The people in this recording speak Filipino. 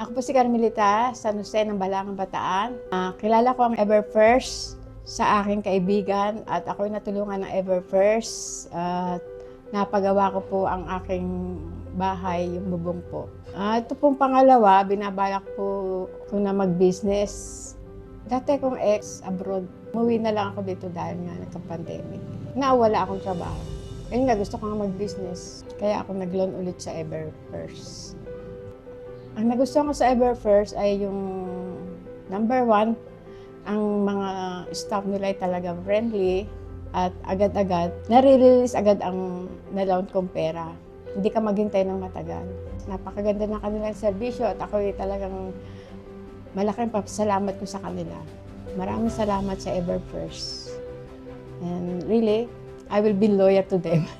Ako po si Carmelita San Jose ng Balangang Bataan. Ah, kilala ko ang Everfirst sa aking kaibigan at ako'y natulungan ng Everfirst at napagawa ko po ang aking bahay, yung bubong po. Ah, ito pong pangalawa, binabalak po ko na mag-business. Dati kong ex abroad, umuwi na lang ako dito dahil nga nagka-pandemic. Nawala akong trabaho. Ayun nga, gusto ko nga mag-business. Kaya ako nag-loan ulit sa Everfirst. Ang nagustuhan ko sa Everfirst ay yung number one, ang mga staff nila ay talagang friendly at agad-agad, nare-release agad ang na-loan kong pera. Hindi ka maghintay ng matagal. Napakaganda ng kanilang serbisyo at ako ay talagang malaking papasalamat ko sa kanila. Maraming salamat sa Everfirst. And really, I will be loyal to them.